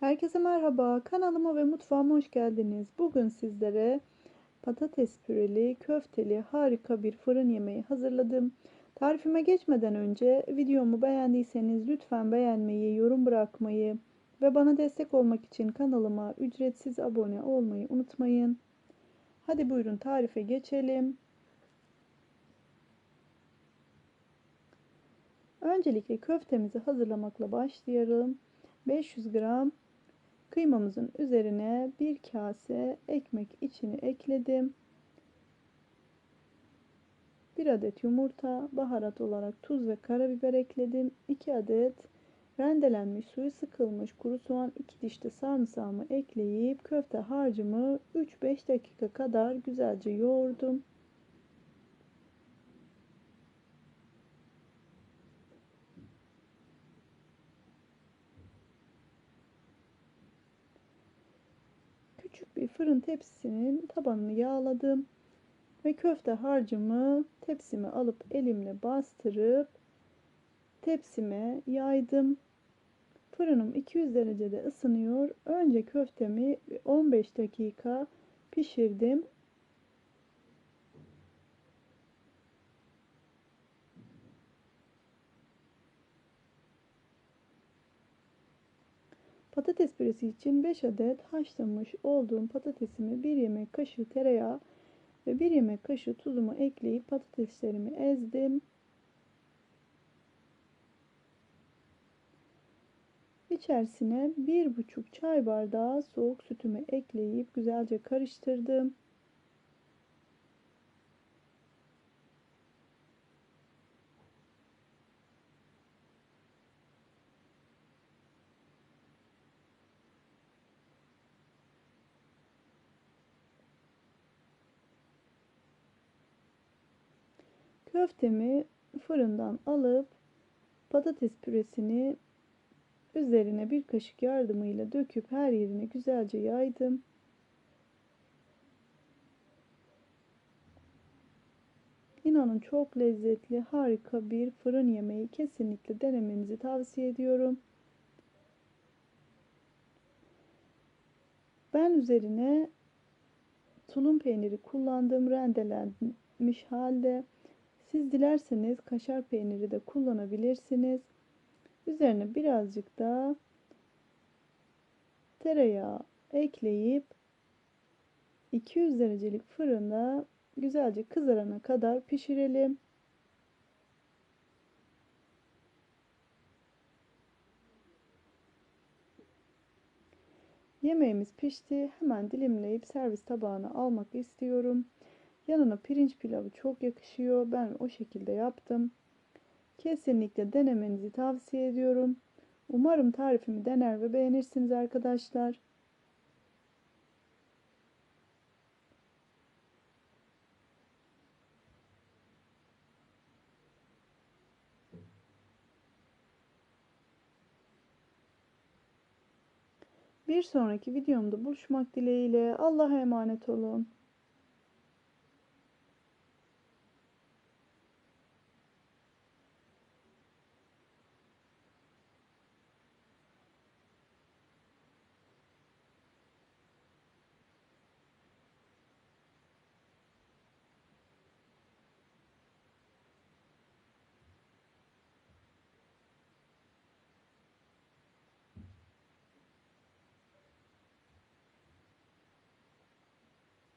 Herkese merhaba. Kanalıma ve mutfağıma hoş geldiniz. Bugün sizlere patates püreli, köfteli harika bir fırın yemeği hazırladım. Tarifime geçmeden önce videomu beğendiyseniz lütfen beğenmeyi, yorum bırakmayı ve bana destek olmak için kanalıma ücretsiz abone olmayı unutmayın. Hadi buyurun tarife geçelim. Öncelikle köftemizi hazırlamakla başlayalım. 500 gram Kıymamızın üzerine bir kase ekmek içini ekledim. Bir adet yumurta, baharat olarak tuz ve karabiber ekledim. 2 adet rendelenmiş suyu sıkılmış kuru soğan, 2 diş de sarımsağımı ekleyip köfte harcımı 3-5 dakika kadar güzelce yoğurdum. Küçük bir fırın tepsisinin tabanını yağladım ve köfte harcımı tepsime alıp elimle bastırıp tepsime yaydım. Fırınım 200 derecede ısınıyor. Önce köftemi 15 dakika pişirdim. Patates püresi için 5 adet haşlamış olduğum patatesimi 1 yemek kaşığı tereyağı ve 1 yemek kaşığı tuzumu ekleyip patateslerimi ezdim. İçerisine 1,5 çay bardağı soğuk sütümü ekleyip güzelce karıştırdım. Köftemi fırından alıp patates püresini üzerine bir kaşık yardımıyla döküp her yerine güzelce yaydım. İnanın çok lezzetli, harika bir fırın yemeği. Kesinlikle denemenizi tavsiye ediyorum. Ben üzerine tulum peyniri kullandım, rendelenmiş halde. Siz dilerseniz kaşar peyniri de kullanabilirsiniz. Üzerine birazcık da tereyağı ekleyip 200 derecelik fırında güzelce kızarana kadar pişirelim. Yemeğimiz pişti. Hemen dilimleyip servis tabağına almak istiyorum. Yanına pirinç pilavı çok yakışıyor. Ben o şekilde yaptım. Kesinlikle denemenizi tavsiye ediyorum. Umarım tarifimi dener ve beğenirsiniz arkadaşlar. Bir sonraki videomda buluşmak dileğiyle Allah'a emanet olun.